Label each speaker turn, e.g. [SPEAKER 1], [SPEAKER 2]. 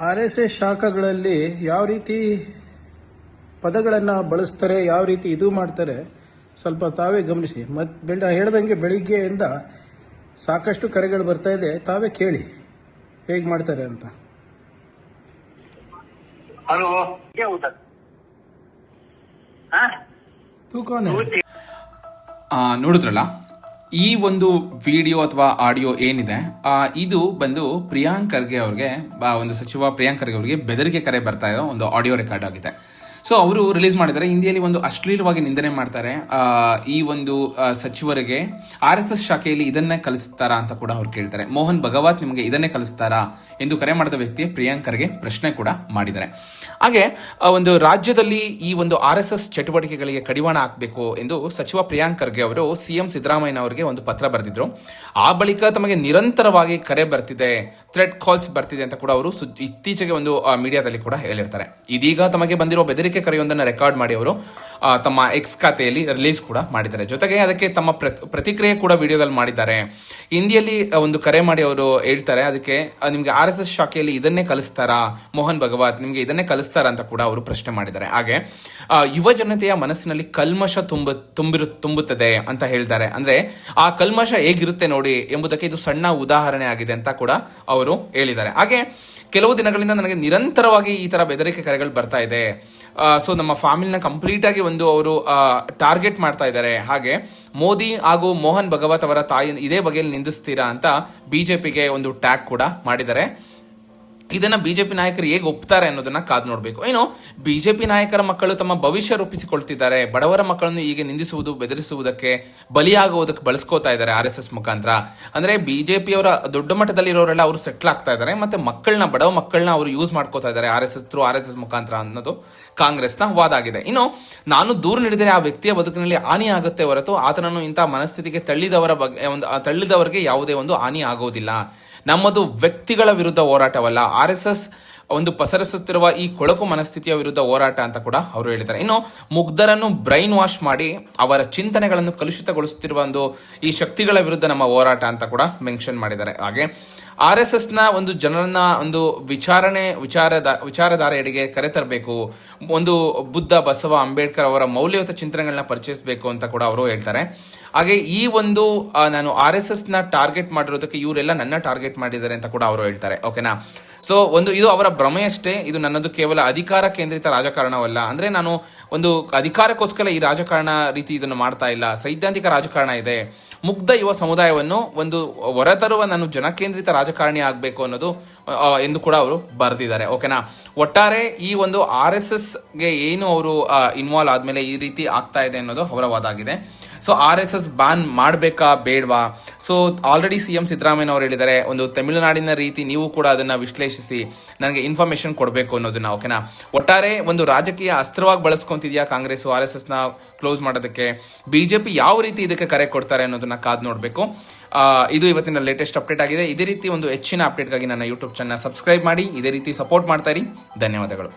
[SPEAKER 1] R S S ಶಾಖಗಳಲ್ಲಿ ಯಾವ ರೀತಿ ಪದಗಳನ್ನು ಬಳಸ್ತಾರೆ ಯಾವ ರೀತಿ ಇದು ಮಾಡ್ತಾರೆ ಸ್ವಲ್ಪ ತಾವೇ ಗಮನಿಸಿ. ಮತ್ ಬೆಳ ಹೇಳ್ದಂಗೆ ಬೆಳಿಗ್ಗೆಯಿಂದ ಸಾಕಷ್ಟು ಕರೆಗಳು ಬರ್ತಾ ಇದೆ ತಾವೇ ಕೇಳಿ. ಹೇಗೆ ಮಾಡ್ತಾರೆ ಅಂತ.
[SPEAKER 2] ತೂಕವನ್ನ. ನೋಡಿದ್ರಲ್ಲ? ಈ ಒಂದು ವಿಡಿಯೋ ಅಥವಾ ಆಡಿಯೋ ಏನಿದೆ ಇದು ಬಂದು ಪ್ರಿಯಾಂಕ್ ಖರ್ಗೆ ಅವ್ರಿಗೆ ಒಂದು ಸಚಿವ ಪ್ರಿಯಾಂಕ್ ಖರ್ಗೆ ಅವರಿಗೆ ಬೆದರಿಕೆ ಕರೆ ಬರ್ತಾ ಇರೋ ಒಂದು ಆಡಿಯೋ ರೆಕಾರ್ಡ್ ಆಗಿದೆ. ಸೊ ಅವರು ರಿಲೀಸ್ ಮಾಡಿದ್ದಾರೆ. ಹಿಂದಿಯಲ್ಲಿ ಒಂದು ಅಶ್ಲೀಲವಾಗಿ ನಿಂದನೆ ಮಾಡ್ತಾರೆ. ಈ ಒಂದು ಸಚಿವರಿಗೆ ಆರ್ ಎಸ್ ಎಸ್ ಶಾಖೆಯಲ್ಲಿ ಇದನ್ನೇ ಕಲಿಸ್ತಾರಾ ಅಂತ ಕೂಡ ಅವ್ರು ಕೇಳ್ತಾರೆ. ಮೋಹನ್ ಭಗವತ್ ನಿಮಗೆ ಇದನ್ನೇ ಕಲಿಸ್ತಾರಾ ಎಂದು ಕರೆ ಮಾಡಿದ ವ್ಯಕ್ತಿ ಪ್ರಿಯಾಂಕರ್ಗೆ ಪ್ರಶ್ನೆ ಕೂಡ ಮಾಡಿದ್ದಾರೆ. ಹಾಗೆ ಒಂದು ರಾಜ್ಯದಲ್ಲಿ ಈ ಒಂದು ಆರ್ ಎಸ್ ಎಸ್ ಚಟುವಟಿಕೆಗಳಿಗೆ ಕಡಿವಾಣ ಹಾಕಬೇಕು ಎಂದು ಸಚಿವ ಪ್ರಿಯಾಂಕರ್ಗೆ ಅವರು ಸಿಎಂ ಸಿದ್ದರಾಮಯ್ಯ ಅವರಿಗೆ ಒಂದು ಪತ್ರ ಬರೆದಿದ್ರು. ಆ ಬಳಿಕ ತಮಗೆ ನಿರಂತರವಾಗಿ ಕರೆ ಬರ್ತಿದೆ ಥ್ರೆಡ್ ಕಾಲ್ಸ್ ಬರ್ತಿದೆ ಅಂತ ಕೂಡ ಅವರು ಇತ್ತೀಚೆಗೆ ಒಂದು ಮೀಡಿಯಾದಲ್ಲಿ ಕೂಡ ಹೇಳಿರ್ತಾರೆ. ಇದೀಗ ತಮಗೆ ಬಂದಿರೋ ಬೆದರಿಕೆ ಕರೆಯೊಂದನ್ನು ರೆಕಾರ್ಡ್ ಮಾಡಿ ಅವರು ತಮ್ಮ ಎಕ್ಸ್ ಖಾತೆಯಲ್ಲಿ ರಿಲೀಸ್ ಕೂಡ ಮಾಡಿದ್ದಾರೆ. ಜೊತೆಗೆ ಅದಕ್ಕೆ ತಮ್ಮ ಪ್ರ- ಪ್ರತಿಕ್ರಿಯೆ ಕೂಡ ವಿಡಿಯೋದಲ್ಲಿ ಮಾಡಿದ್ದಾರೆ. ಹಿಂದಿಯಲ್ಲಿ ಒಂದು ಕರೆ ಮಾಡಿ ಅವರು ಹೇಳ್ತಾರೆ, ಅದಕ್ಕೆ ನಿಮಗೆ ನಿಮ್ಗೆ ಆರ್ ಎಸ್ ಎಸ್ ಶಾಖೆಯಲ್ಲಿ ಇದನ್ನೇ ಕಲಿಸ್ತಾರಾ? ಮೋಹನ್ ಭಗವತ್, ನಿಮಗೆ ಇದನ್ನೇ ಕಲಿಸ್ತಾರ ಅಂತ ಕೂಡ ಅವರು ಪ್ರಶ್ನೆ ಮಾಡಿದ್ದಾರೆ. ಹಾಗೆ ಯುವ ಜನತೆಯ ಮನಸ್ಸಿನಲ್ಲಿ ಕಲ್ಮಶ ತುಂಬ, ತುಂಬಿರು, ತುಂಬುತ್ತದೆ ಅಂತ ಹೇಳ್ತಾರೆ. ಅಂದ್ರೆ, ಆ ಕಲ್ಮಶ ಹೇಗಿರುತ್ತೆ ನೋಡಿ ಎಂಬುದಕ್ಕೆ ಇದು ಸಣ್ಣ ಉದಾಹರಣೆ ಆಗಿದೆ ಅಂತ ಕೂಡ ಅವರು ಹೇಳಿದ್ದಾರೆ. ಹಾಗೆ ಕೆಲವು ದಿನಗಳಿಂದ ನನಗೆ ನಿರಂತರವಾಗಿ ಈ ತರ ಬೆದರಿಕೆ ಕರೆಗಳು ಬರ್ತಾ ಇದೆ. ಸೊ ನಮ್ಮ ಫ್ಯಾಮಿಲಿನ ಕಂಪ್ಲೀಟ್ ಆಗಿ ಒಂದು ಅವರು ಟಾರ್ಗೆಟ್ ಮಾಡ್ತಾ ಇದ್ದಾರೆ. ಹಾಗೆ ಮೋದಿ ಹಾಗೂ ಮೋಹನ್ ಭಗವತ್ ಅವರ ತಾಯಿ ಇದೇ ಬಗೆಯಲ್ಲಿ ನಿಂದಿಸ್ತೀರಾ ಅಂತ ಬಿಜೆಪಿಗೆ ಒಂದು ಟ್ಯಾಗ್ ಕೂಡ ಮಾಡಿದ್ದಾರೆ. ಇದನ್ನ ಬಿಜೆಪಿ ನಾಯಕರು ಹೇಗೆ ಒಪ್ತಾರೆ ಅನ್ನೋದನ್ನ ಕಾದು ನೋಡಬೇಕು. ಏನು ಬಿಜೆಪಿ ನಾಯಕರ ಮಕ್ಕಳು ತಮ್ಮ ಭವಿಷ್ಯ ರೂಪಿಸಿಕೊಳ್ತಿದ್ದಾರೆ, ಬಡವರ ಮಕ್ಕಳನ್ನು ಹೀಗೆ ನಿಂದಿಸುವುದು, ಬೆದರಿಸುವುದಕ್ಕೆ ಬಲಿಯಾಗುವುದಕ್ಕೆ ಬಳಸ್ಕೋತಾ ಇದ್ದಾರೆ ಆರ್ ಎಸ್ ಎಸ್ ಮುಖಾಂತರ. ಅಂದ್ರೆ ಬಿಜೆಪಿಯವರ ದೊಡ್ಡ ಮಟ್ಟದಲ್ಲಿರೋರೆಲ್ಲ ಅವರು ಸೆಟ್ಲ್ ಆಗ್ತಾ ಇದ್ದಾರೆ, ಮತ್ತೆ ಮಕ್ಕಳನ್ನ ಬಡವ ಮಕ್ಕಳನ್ನ ಅವರು ಯೂಸ್ ಮಾಡ್ಕೋತಾ ಇದ್ದಾರೆ R S S through R S S ಮುಖಾಂತರ ಅನ್ನೋದು ಕಾಂಗ್ರೆಸ್ನ ವಾದ ಆಗಿದೆ. ಇನ್ನು ನಾನು ದೂರು ನೀಡಿದರೆ ಆ ವ್ಯಕ್ತಿಯ ಬದುಕಿನಲ್ಲಿ ಹಾನಿ ಆಗುತ್ತೆ ಹೊರತು ಆತನನ್ನು ಇಂಥ ಮನಸ್ಥಿತಿಗೆ ತಳ್ಳಿದವರ ಬಗ್ಗೆ ಒಂದು ತಳ್ಳಿದವರಿಗೆ ಯಾವುದೇ ಒಂದು ಹಾನಿ ಆಗೋದಿಲ್ಲ. ನಮ್ಮದು ವ್ಯಕ್ತಿಗಳ ವಿರುದ್ಧ ಹೋರಾಟವಲ್ಲ. ಆರ್ ಎಸ್ ಒಂದು ಪಸರಿಸುತ್ತಿರುವ ಈ ಕೊಳಕು ಮನಸ್ಥಿತಿಯ ವಿರುದ್ಧ ಹೋರಾಟ ಅಂತ ಕೂಡ ಅವರು ಹೇಳಿದ್ದಾರೆ. ಇನ್ನು ಮುಗ್ಧರನ್ನು ಬ್ರೈನ್ ವಾಶ್ ಮಾಡಿ ಅವರ ಚಿಂತನೆಗಳನ್ನು ಕಲುಷಿತಗೊಳಿಸುತ್ತಿರುವ ಒಂದು ಈ ಶಕ್ತಿಗಳ ವಿರುದ್ಧ ನಮ್ಮ ಹೋರಾಟ ಅಂತ ಕೂಡ ಮೆನ್ಷನ್ ಮಾಡಿದ್ದಾರೆ. ಹಾಗೆ ಆರ್ ಎಸ್ ಎಸ್ನ ಒಂದು ಜನರನ್ನ ಒಂದು ವಿಚಾರಣೆ, ವಿಚಾರದ, ವಿಚಾರಧಾರೆಯಡೆಗೆ ಕರೆತರಬೇಕು. ಒಂದು ಬುದ್ಧ ಬಸವ ಅಂಬೇಡ್ಕರ್ ಅವರ ಮೌಲ್ಯಯುತ ಚಿಂತನೆಗಳನ್ನ ಪರಿಚಯಿಸಬೇಕು ಅಂತ ಕೂಡ ಅವರು ಹೇಳ್ತಾರೆ. ಹಾಗೆ ಈ ಒಂದು ನಾನು ಆರ್ ಎಸ್ ಎಸ್ನ ಟಾರ್ಗೆಟ್ ಮಾಡಿರೋದಕ್ಕೆ ಇವರೆಲ್ಲ ನನ್ನ ಟಾರ್ಗೆಟ್ ಮಾಡಿದ್ದಾರೆ ಅಂತ ಕೂಡ ಅವರು ಹೇಳ್ತಾರೆ. ಓಕೆನಾ? ಸೊ ಒಂದು ಇದು ಅವರ ಭ್ರಮೆಯಷ್ಟೇ ಇದು ನನ್ನದು ಕೇವಲ ಅಧಿಕಾರ ಕೇಂದ್ರಿತ ರಾಜಕಾರಣವಲ್ಲ. ಅಂದ್ರೆ ನಾನು ಒಂದು ಅಧಿಕಾರಕ್ಕೋಸ್ಕರ ಈ ರಾಜಕಾರಣ ರೀತಿ ಇದನ್ನು ಮಾಡ್ತಾ ಇಲ್ಲ. ಸೈದ್ಧಾಂತಿಕ ರಾಜಕಾರಣ ಇದೆ. ಮುಗ್ಧ ಯುವ ಸಮುದಾಯವನ್ನು ಒಂದು ಹೊರತರುವ ನಾನು ಜನಕೇಂದ್ರಿತ ರಾಜಕಾರಣಿ ಆಗಬೇಕು ಅನ್ನೋದು ಎಂದು ಕೂಡ ಅವರು ಬರೆದಿದ್ದಾರೆ. ಓಕೆನಾ ಒಟ್ಟಾರೆ ಈ ಒಂದು ಆರ್ ಎಸ್ ಎಸ್ಗೆ ಏನು ಅವರು ಇನ್ವಾಲ್ವ್ ಆದ್ಮೇಲೆ ಈ ರೀತಿ ಆಗ್ತಾ ಇದೆ ಅನ್ನೋದು ಅವರ ವಾದ ಆಗಿದೆ so R S S ban ಮಾಡಬೇಕಾ ಬೇಡವಾ? So already C M Siddaramaiah ಅವರು ಹೇಳಿದ್ದಾರೆ, ಒಂದು ತಮಿಳುನಾಡಿನ ರೀತಿ ನೀವು ಕೂಡ ಅದನ್ನು ವಿಶ್ಲೇಷಿಸಿ, ನನಗೆ ಇನ್ಫಾರ್ಮೇಶನ್ ಕೊಡಬೇಕು ಅನ್ನೋದನ್ನ ಓಕೆನಾ ಒಟ್ಟಾರೆ ಒಂದು ರಾಜಕೀಯ ಅಸ್ತ್ರವಾಗಿ ಬಳಸ್ಕೊಂತಿದ್ಯಾ ಕಾಂಗ್ರೆಸ್ ಆರ್ ಎಸ್ ಎಸ್ನ ಕ್ಲೋಸ್ ಮಾಡೋದಕ್ಕೆ? ಬಿ ಜೆ ಪಿ ಯಾವ ರೀತಿ ಇದಕ್ಕೆ ಕರೆ ಕೊಡ್ತಾರೆ ಅನ್ನೋದನ್ನ ಕಾದು ನೋಡಬೇಕು. ಇದು ಇವತ್ತಿನ ಲೇಟೆಸ್ಟ್ ಅಪ್ಡೇಟ್ ಆಗಿದೆ. ಇದೇ ರೀತಿ ಒಂದು ಹೆಚ್ಚಿನ ಅಪ್ಡೇಟ್ಗಾಗಿ ನನ್ನ ಯೂಟ್ಯೂಬ್ ಚಾನಲ್ ಸಬ್ಸ್ಕ್ರೈಬ್ ಮಾಡಿ, ಇದೇ ರೀತಿ ಸಪೋರ್ಟ್ ಮಾಡ್ತಾ ಇರಿ. ಧನ್ಯವಾದಗಳು.